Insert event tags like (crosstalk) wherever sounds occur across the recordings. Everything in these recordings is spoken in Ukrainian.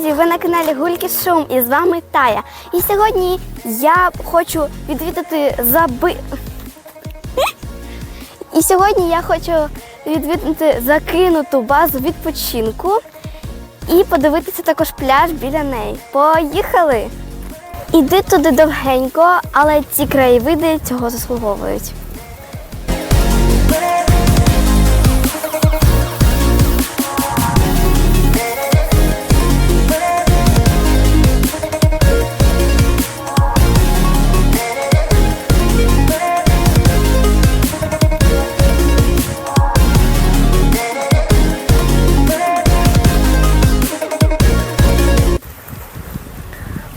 друзі! Ви на каналі Гульки Шум і з вами Тая. І сьогодні я хочу відвідати заби. (laughs) І сьогодні я хочу відвідати закинуту базу відпочинку і подивитися також пляж біля неї. Поїхали! Іди туди довгенько, але ці краєвиди цього заслуговують.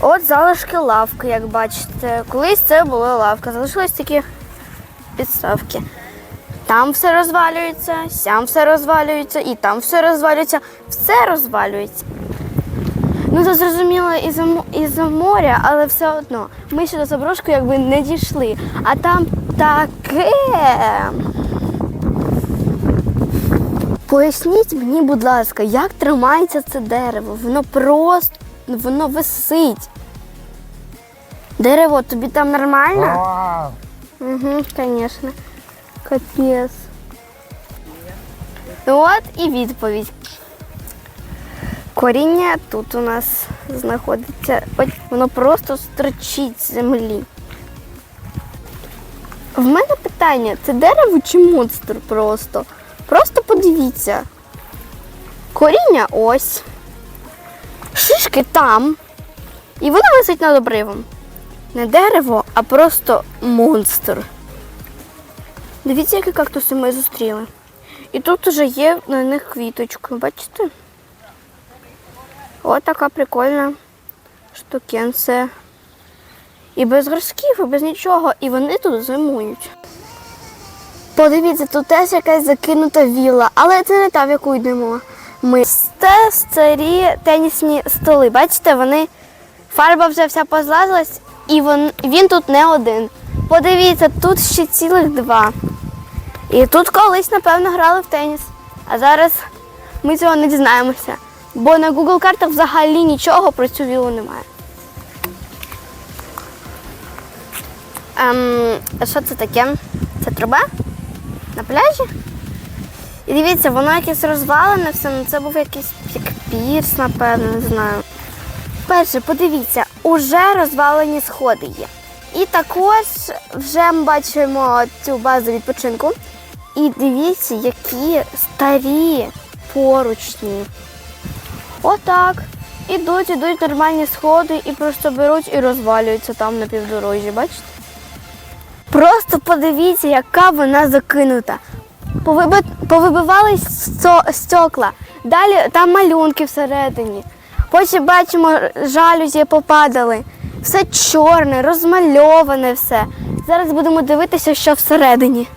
От залишки лавки, як бачите. Колись це була лавка, залишились такі підставки. Там все розвалюється, сям все розвалюється, і там все розвалюється, все розвалюється. Ну, це зрозуміло із-за із-за моря, але все одно. Ми ще до заброшки якби не дійшли. А там таке. Поясніть мені, будь ласка, як тримається це дерево? Воно просто воно висить. Дерево, тобі там нормально? Угу, звісно. Капець. От і відповідь. Коріння тут у нас знаходиться. Ось воно просто строчить з землі. В мене питання: це дерево чи монстр просто? Просто подивіться. Коріння ось. Шишки там. І воно висить над обривом. Не дерево, а просто монстр. Дивіться, які кактуси ми зустріли. І тут вже є на них квіточка, бачите? Ось така прикольна штукенція. І без горшків, і без нічого. І вони тут зимують. Подивіться, тут теж якась закинута вілла, але це не та, в яку йдемо. Ми це старі тенісні столи. Бачите, вони фарба вже вся позлазилась, і він, він тут не один. Подивіться, тут ще цілих два. І тут колись, напевно, грали в теніс. А зараз ми цього не дізнаємося. Бо на Google картах взагалі нічого про цю вілу немає. Ем, а що це таке? Це труба? На пляжі? І дивіться, воно якесь розвалене все, ну це був якийсь як пірс, напевно, не знаю. Перше, подивіться, уже розвалені сходи є. І також вже ми бачимо цю базу відпочинку. І дивіться, які старі поручні. Отак. Ідуть, ідуть нормальні сходи і просто беруть і розвалюються там на півдорожжі, бачите? Просто подивіться, яка вона закинута. Повиби... Повибивались стекла. Далі там малюнки всередині. Потім бачимо, жалюзі попадали. Все чорне, розмальоване все. Зараз будемо дивитися, що всередині.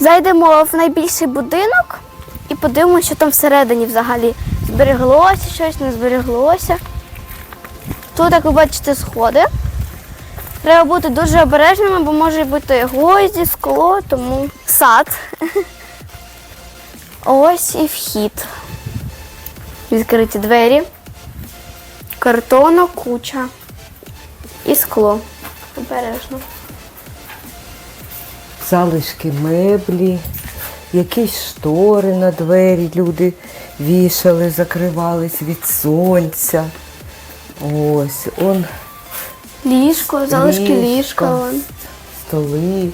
Зайдемо в найбільший будинок і подивимося, що там всередині взагалі. Збереглося щось, не збереглося. Тут, як ви бачите, сходи. Треба бути дуже обережними, бо може бути гвозді, скло, тому сад. (laughs) Ось і вхід. Відкриті двері, картону, куча і скло. Обережно. залишки меблі, якісь штори на двері люди вішали, закривались від сонця. Ось, он Ліжко, залишки Ліжко. ліжка. столи.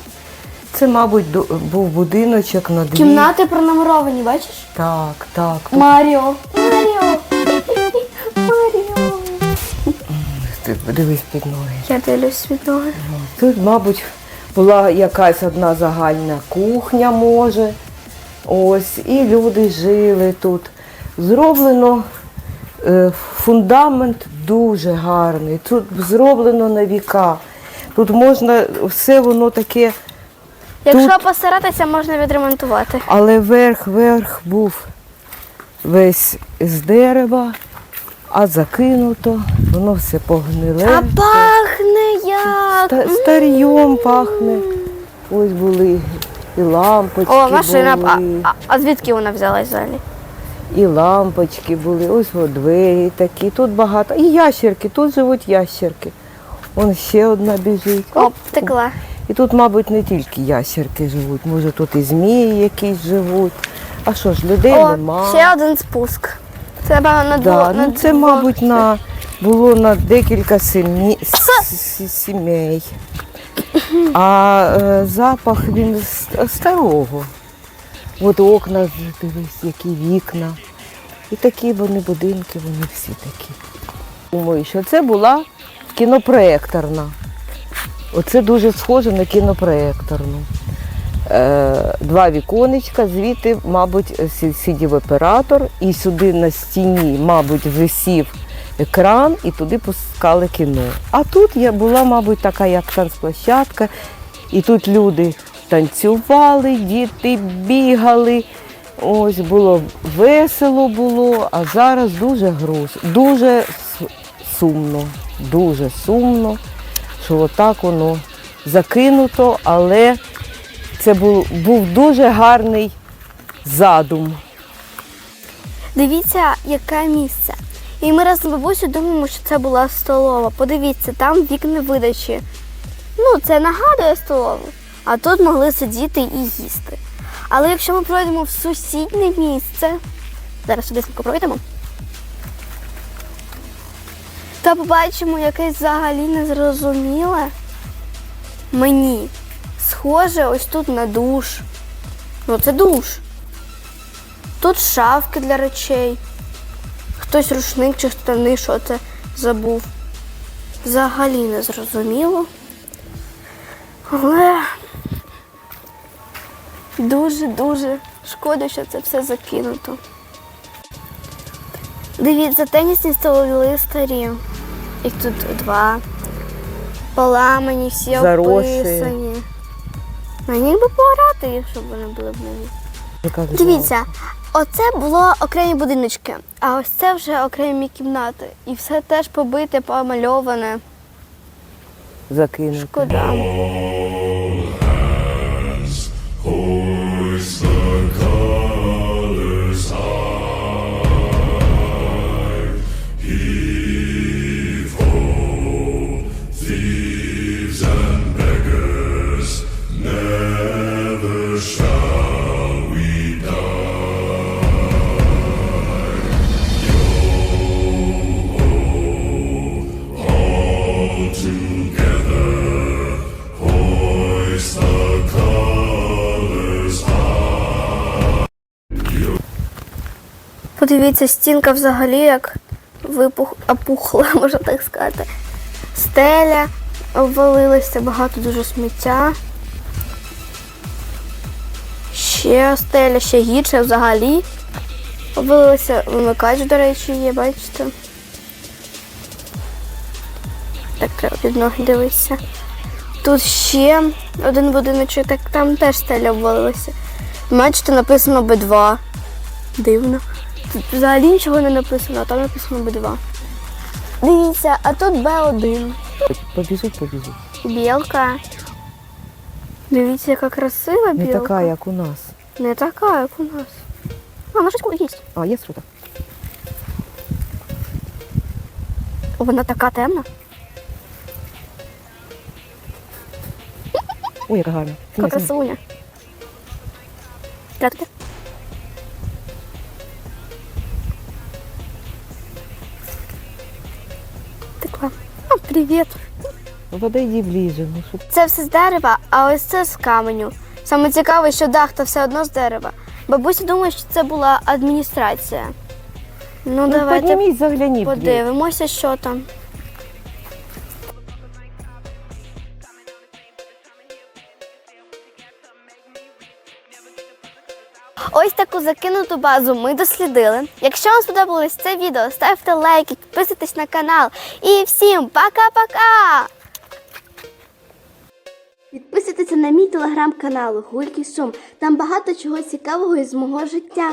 Це, мабуть, до- був будиночок на дві. Кімнати пронумеровані, бачиш? Так, так. Маріо. Маріо. Маріо. ти дивись під ноги. Я дивлюсь від ноги. Тут, мабуть, була якась одна загальна кухня, може. Ось, і люди жили тут. Зроблено е, фундамент дуже гарний. Тут зроблено на віка. Тут можна все воно таке, Якщо Тут- постаратися, можна відремонтувати. але верх-верх був весь з дерева, а закинуто, воно все погниле. А пахне як. Ста- Старьом пахне. Ось були і лампочки. О, машина. А, були. а, а звідки вона взялась взагалі? І лампочки були, ось о, двері такі, тут багато. І ящерки, тут живуть ящерки. Вон ще одна біжить. Оп, текла. І тут, мабуть, не тільки ящерки живуть, може тут і змії якісь живуть. А що ж, людей О, нема. ще один спуск. Це на Да, ну це, мабуть, на, було на декілька сім'ї, с- сімей. А е, запах він старого. От окна, дивись, які вікна. І такі вони будинки, вони всі такі. Думаю, що це була кінопроекторна. Оце дуже схоже на кінопроекторну. Е, два віконечка, звідти, мабуть, сидів оператор, і сюди на стіні, мабуть, висів екран, і туди пускали кіно. А тут я була, мабуть, така як танцплощадка, і тут люди танцювали, діти бігали. Ось було весело було, а зараз дуже груз, дуже сумно, дуже сумно, що отак воно закинуто, але це був, був дуже гарний задум. Дивіться, яке місце. І ми разом з бабусею думаємо, що це була столова. Подивіться, там вікна видачі. Ну, це нагадує столову. А тут могли сидіти і їсти. Але якщо ми пройдемо в сусіднє місце, зараз сюди пройдемо, то побачимо якесь взагалі незрозуміле мені. Схоже ось тут на душ. Ну, це душ. Тут шафки для речей. Хтось рушник чи штани, що це забув. Взагалі не зрозуміло. Але дуже-дуже шкода, що це все закинуто. Дивіться, тенісні столи старі. Їх тут два. Поламані, всі Заросші. описані. Мені би пограти їх, щоб вони були б нові. Дивіться, оце було окремі будиночки, а ось це вже окремі кімнати. І все теж побите, помальоване. закинута. Шкода. Подивіться, стінка взагалі як випух, опухла, (laughs) можна так сказати. Стеля обвалилася, багато дуже сміття. Ще стеля, ще гірше взагалі. Обвалилася вимикач, до речі, є, бачите. Так треба під ноги дивитися. Тут ще один будиночок, так там теж стеля обвалилася. Бачите, написано Б2. Дивно. Тут взагалі нічого не написано, а там написано Б2. Дивіться, а тут Б1. Побіжуть, побіжуть. Білка. Дивіться, яка красива білка. Не така, як у нас. Не така, як у нас. А, вона щось їсть. А, є срута. Вона така темна. Ой, яка гарна. Яка красуня. Як Привіт. Подойди ближе. Ну, щоб... Це все з дерева, а ось це з каменю. Саме цікаве, що дах то все одно з дерева. Бабуся думає, що це була адміністрація. Ну, Ну, давайте підніміть, загляніть. подивимося, що там. Ось таку закинуту базу ми дослідили. Якщо вам сподобалось це відео, ставте лайки, підписуйтесь на канал. І всім пока-пока! Підписуйтеся на мій телеграм-канал Гулькі Сум. Там багато чого цікавого із мого життя.